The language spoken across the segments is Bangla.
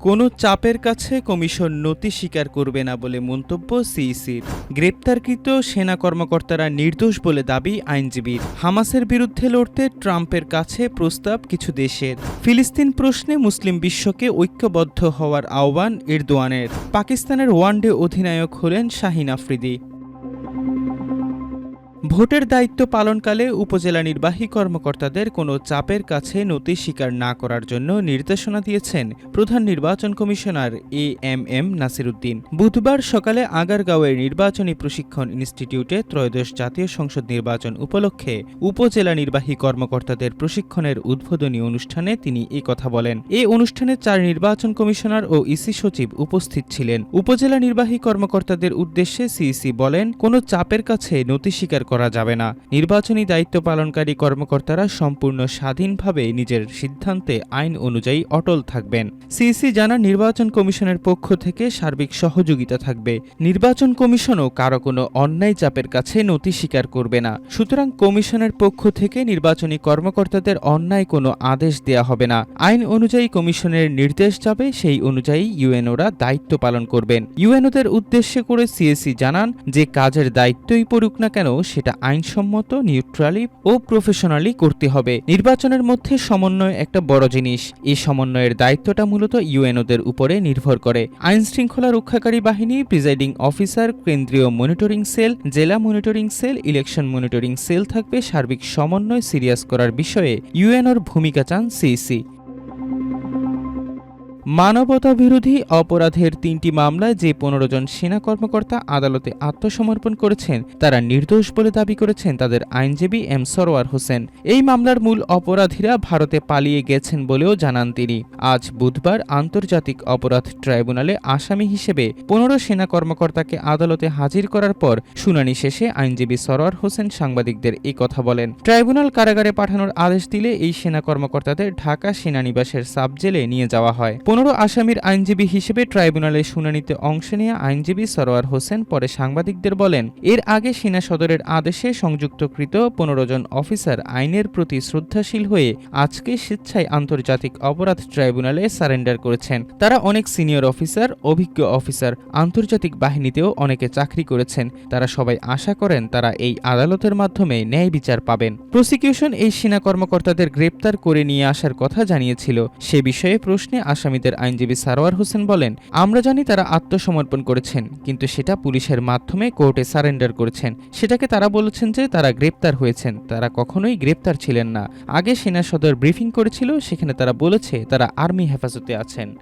কোনো চাপের কাছে কমিশন নতি স্বীকার করবে না বলে মন্তব্য সিইসির। গ্রেপ্তারকৃত সেনা কর্মকর্তারা নির্দোষ বলে দাবি আইনজীবীর। হামাসের বিরুদ্ধে লড়তে ট্রাম্পের কাছে প্রস্তাব কিছু দেশের। ফিলিস্তিন প্রশ্নে মুসলিম বিশ্বকে ঐক্যবদ্ধ হওয়ার আহ্বান এরদোয়ানের। পাকিস্তানের ওয়ানডে অধিনায়ক হলেন শাহিন আফ্রিদি। ভোটের দায়িত্ব পালনকালে উপজেলা নির্বাহী কর্মকর্তাদের কোনো চাপের কাছে নতি স্বীকার না করার জন্য নির্দেশনা দিয়েছেন প্রধান নির্বাচন commissioner A M M Nasiruddin. বুধবার সকালে আগারগাঁওয়ের নির্বাচনী প্রশিক্ষণ ইনস্টিটিউটে ত্রয়োদশ জাতীয় সংসদ নির্বাচন উপলক্ষে উপজেলা নির্বাহী কর্মকর্তাদের প্রশিক্ষণের উদ্বোধনী অনুষ্ঠানে তিনি এ কথা বলেন। এ অনুষ্ঠানে চার নির্বাচন কমিশনার ও ইসি সচিব উপস্থিত ছিলেন। উপজেলা নির্বাহী কর্মকর্তাদের উদ্দেশ্যে সিইসি বলেন, কোনো চাপের কাছে নতি স্বীকার করা যাবে না। নির্বাচনী দায়িত্ব পালনকারী কর্মকর্তারা সম্পূর্ণ স্বাধীনভাবে নিজের সিদ্ধান্তে আইন অনুযায়ী অটল থাকবেন। সিইসি জানা নির্বাচন কমিশনের পক্ষ থেকে সার্বিক সহযোগিতা থাকবে। নির্বাচন কমিশনও কারও কোনো অন্যায় চাপের কাছে নতি স্বীকার করবে না। সুতরাং কমিশনের পক্ষ থেকে নির্বাচনী কর্মকর্তাদের অন্যায় কোনো আদেশ দেয়া হবে না। আইন অনুযায়ী কমিশনের নির্দেশ যাবে, সেই অনুযায়ী ইউএনওরা দায়িত্ব পালন করবেন। ইউএনওদের উদ্দেশ্যে করে সিএসি জানান, যে কাজের দায়িত্বই পড়ুক না কেন, সেটা আইনসম্মত নিউট্রালি ও প্রফেশনালি করতে হবে। নির্বাচনের মধ্যে সমন্বয় একটা বড় জিনিস। এই সমন্বয়ের দায়িত্বটা মূলত ইউএনওদের উপরে নির্ভর করে। আইন শৃঙ্খলা রক্ষাকারী বাহিনী প্রিজাইডিং অফিসার কেন্দ্রীয় মনিটরিং সেল জেলা monitoring cell election monitoring cell থাকবে সার্বিক সমন্বয় সিরিয়াস করার বিষয়ে। ইউএনওর ভূমিকা চান সিইসি। মানবতা বিরোধী অপরাধের তিনটি মামলায় যে পনেরো জন সেনা কর্মকর্তা আদালতে আত্মসমর্পণ করেছেন, তারা নির্দোষ বলে দাবি করেছেন তাদের আইনজীবী এম সরোয়ার হোসেন। এই মামলার মূল অপরাধীরা ভারতে পালিয়ে গেছেন বলেও জানান তিনি। আজ বুধবার আন্তর্জাতিক অপরাধ ট্রাইব্যুনালে আসামি হিসেবে পনেরো সেনা কর্মকর্তাকে আদালতে হাজির করার পর শুনানি শেষে আইনজীবী সরোয়ার হোসেন সাংবাদিকদের এই কথা বলেন। ট্রাইব্যুনাল কারাগারে পাঠানোর আদেশ দিলে এই সেনা কর্মকর্তাদের ঢাকা সেনানিবাসের সাবজেলে নিয়ে যাওয়া হয়। পনেরো আসামির আইনজীবী হিসেবে ট্রাইব্যুনালের শুনানিতে অংশ নেওয়া আইনজীবী সরোয়ার হোসেন পরে সাংবাদিকদের বলেন, এর আগে সেনা সদরের আদেশে সংযুক্তকৃত পনেরো জন অফিসার আইনের প্রতি শ্রদ্ধাশীল হয়ে আজকে স্বেচ্ছায় আন্তর্জাতিক অপরাধ ট্রাইব্যুনালে সারেন্ডার করেছেন। তারা অনেক সিনিয়র অফিসার, অভিজ্ঞ অফিসার, আন্তর্জাতিক বাহিনীতেও অনেকে চাকরি করেছেন। তারা সবাই আশা করেন তারা এই আদালতের মাধ্যমে ন্যায় বিচার পাবেন। প্রসিকিউশন এই সেনা কর্মকর্তাদের গ্রেপ্তার করে নিয়ে আসার কথা জানিয়েছিল। সে বিষয়ে প্রশ্নে আসামিদের আইনজীবী সারোয়ার হোসেন বলেন, আমরা জানি তারা আত্মসমর্পণ করেছেন, কিন্তু সেটা পুলিশের মাধ্যমে কোর্টে সারেন্ডার করেছেন। সেটাকে তারা বলেছেন যে তারা গ্রেপ্তার হয়েছেন। তারা কখনোই গ্রেপ্তার ছিলেন না। আগে সেনা সদর ব্রিফিং করেছিল, সেখানে তারা বলেছে তারা আর্মি হেফাজতে আছেন।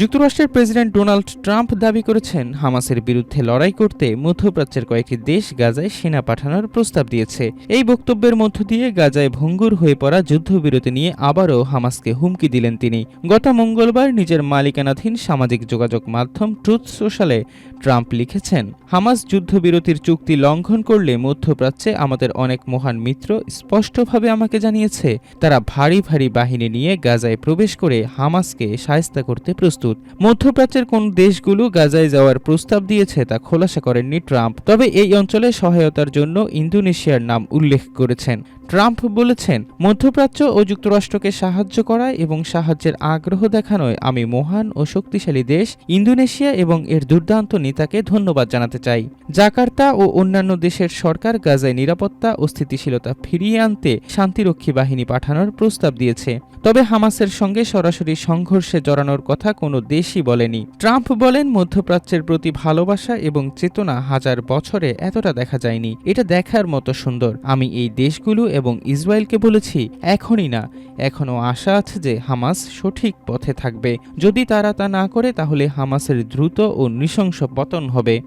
যুক্তরাষ্ট্রের প্রেসিডেন্ট ডোনাল্ড ট্রাম্প দাবি করেছেন, হামাসের বিরুদ্ধে লড়াই করতে মধ্যপ্রাচ্যের কয়েকটি দেশ গাজায় সেনা পাঠানোর প্রস্তাব দিয়েছে। এই বক্তব্যের মধ্য দিয়ে গাজায় ভঙ্গুর হয়ে পড়া যুদ্ধবিরতি নিয়ে আবারও হামাসকে হুমকি দিলেন তিনি। গত মঙ্গলবার নিজের মালিকানাধীন সামাজিক যোগাযোগ মাধ্যম ট্রুথ সোশ্যালে ট্রাম্প লিখেছেন, হামাস যুদ্ধবিরতির চুক্তি লঙ্ঘন করলে মধ্যপ্রাচ্যে আমাদের অনেক মহান মিত্র স্পষ্টভাবে আমাকে জানিয়েছে, তারা ভারী ভারী বাহিনী নিয়ে গাজায় প্রবেশ করে হামাসকে সায়স্তা করতে প্রস্তুত। মধ্যপ্রাচ্যের কোন দেশগুলো গাজায় যাওয়ার প্রস্তাব দিয়েছে তা খোলাসা করেননি ট্রাম্প। তবে এই অঞ্চলে সহায়তার জন্য ইন্দোনেশিয়ার নাম উল্লেখ করেছেন। ট্রাম্প বলেছেন, মধ্যপ্রাচ্য ও যুক্তরাষ্ট্রকে সাহায্য করা এবং সাহায্যের আগ্রহ দেখানোয় আমি মহান ও শক্তিশালী দেশ ইন্দোনেশিয়া এবং এর দুর্দান্ত নেতাকে ধন্যবাদ জানাতে চাই। জাকার্তা ও অন্যান্য দেশের সরকার গাজায় নিরাপত্তা ও স্থিতিশীলতা ফিরিয়ে আনতে শান্তিরক্ষী বাহিনী পাঠানোর প্রস্তাব দিয়েছে। তবে হামাসের সঙ্গে সরাসরি সংঘর্ষে জড়ানোর কথা কোনো দেশই বলেনি। ট্রাম্প বলেন, মধ্যপ্রাচ্যের প্রতি ভালোবাসা এবং চেতনা হাজার বছরে এতটা দেখা যায়নি। এটা দেখার মতো সুন্দর। আমি এই দেশগুলো এবং ইসরায়েলকে বলেছি, এখনই না। এখনও আশা আছে যে হামাস সঠিক পথে থাকবে। যদি তারা তা না করে, তাহলে হামাসের দ্রুত ও নৃশংস পতন হবে।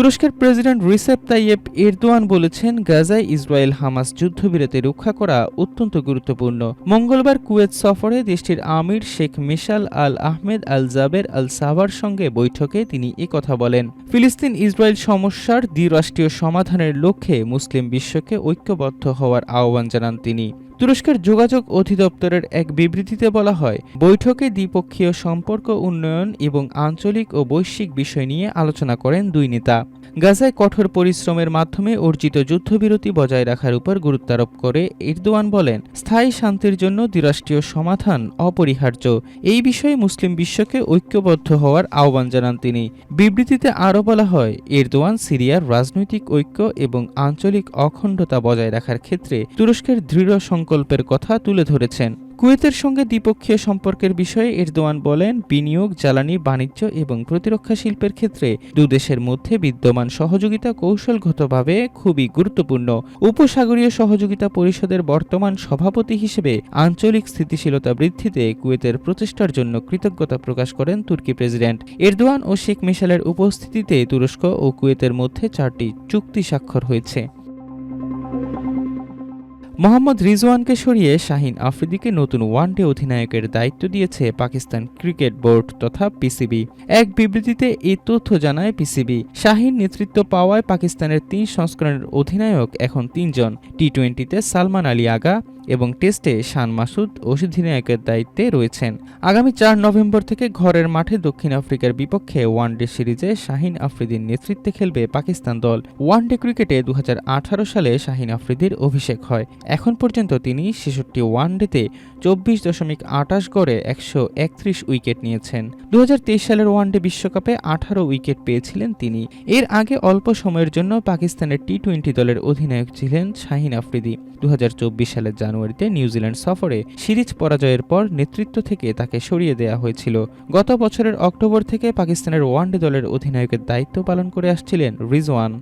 তুরস্কের প্রেসিডেন্ট রিসেপ তাইয়েব এরদোয়ান বলেছেন গাজায় ইসরায়েল হামাস যুদ্ধবিরতি রক্ষা করা অত্যন্ত গুরুত্বপূর্ণ। মঙ্গলবার কুয়েত সফরে দেশটির আমির শেখ মিশাল আল আহমেদ আল জাবের আল সাবার সঙ্গে বৈঠকে তিনি কথা বলেন। ফিলিস্তিন ইসরায়েল সমস্যার দ্বিরাষ্ট্রীয় সমাধানের লক্ষ্যে মুসলিম বিশ্বকে ঐক্যবদ্ধ হওয়ার আহ্বান জানান তিনি। তুরস্কের যোগাযোগ অধিদপ্তরের এক বিবৃতিতে বলা হয়, বৈঠকে দ্বিপক্ষীয় সম্পর্ক উন্নয়ন এবং আঞ্চলিক ও বৈশ্বিক বিষয় নিয়ে আলোচনা করেন দুই নেতা। গাজায় কঠোর পরিশ্রমের মাধ্যমে অর্জিত যুদ্ধবিরতি বজায় রাখার উপর গুরুত্বারোপ করে এরদোয়ান বলেন, স্থায়ী শান্তির জন্য দ্বিরাষ্ট্রীয় সমাধান অপরিহার্য। এই বিষয়ে মুসলিম বিশ্বকে ঐক্যবদ্ধ হওয়ার আহ্বান জানান তিনি। বিবৃতিতে আরও বলা হয়, এরদোয়ান সিরিয়ার রাজনৈতিক ঐক্য এবং আঞ্চলিক অখণ্ডতা বজায় রাখার ক্ষেত্রে তুরস্কের দৃঢ় সংকল্পের কথা তুলে ধরেছেন। কুয়েতের সঙ্গে দ্বিপক্ষীয় সম্পর্কের বিষয়ে এরদোয়ান বলেন, বিনিয়োগ, জ্বালানি, বাণিজ্য এবং প্রতিরক্ষা শিল্পের ক্ষেত্রে দুদেশের মধ্যে বিদ্যমান সহযোগিতা কৌশলগতভাবে খুবই গুরুত্বপূর্ণ। উপসাগরীয় সহযোগিতা পরিষদের বর্তমান সভাপতি হিসেবে আঞ্চলিক স্থিতিশীলতা বৃদ্ধিতে কুয়েতের প্রচেষ্টার জন্য কৃতজ্ঞতা প্রকাশ করেন তুর্কি প্রেসিডেন্ট। এরদোয়ান ও শেখ মিশেলের উপস্থিতিতে তুরস্ক ও কুয়েতের মধ্যে চারটি চুক্তি স্বাক্ষর হয়েছে। মোহাম্মদ রিজওয়ানকে সরিয়ে শাহিন আফ্রিদিকে নতুন ওয়ানডে অধিনায়কের দায়িত্ব দিয়েছে পাকিস্তান ক্রিকেট বোর্ড তথা পিসিবি। এক বিবৃতিতে এই তথ্য জানায় পিসিবি, শাহিন নেতৃত্ব পাওয়ায় পাকিস্তানের তিন সংস্করণের অধিনায়ক এখন তিনজন। টি টোয়েন্টিতে সালমান আলী আগা এবং টেস্টে শান মাসুদ অধিনায়কের দায়িত্বে রয়েছেন। আগামী চার নভেম্বর থেকে ঘরের মাঠে দক্ষিণ আফ্রিকার বিপক্ষে ওয়ানডে সিরিজে শাহিন আফ্রিদির নেতৃত্বে খেলবে পাকিস্তান দল। ওয়ানডে ক্রিকেটে দু হাজার আঠারো সালে শাহিন আফ্রিদির অভিষেক হয়। এখন পর্যন্ত তিনি ছেষট্টি ওয়ানডেতে চব্বিশ দশমিক আটাশ গড়ে একশো একত্রিশ উইকেট নিয়েছেন। দু হাজার তেইশ সালের ওয়ানডে বিশ্বকাপে আঠারো উইকেট পেয়েছিলেন তিনি। এর আগে অল্প সময়ের জন্য পাকিস্তানের টি টোয়েন্টি দলের অধিনায়ক ছিলেন শাহিন আফ্রিদি। দু হাজার চব্বিশ সালের জানুয়ারিতে নিউজিল্যান্ড সফরে সিরিজ পরাজয়ের পর নেতৃত্ব থেকে তাকে সরিয়ে দেওয়া হয়েছিল। গত বছরের অক্টোবর থেকে পাকিস্তানের ওয়ানডে দলের অধিনায়কের দায়িত্ব পালন করে আসছিলেন রিজওয়ান।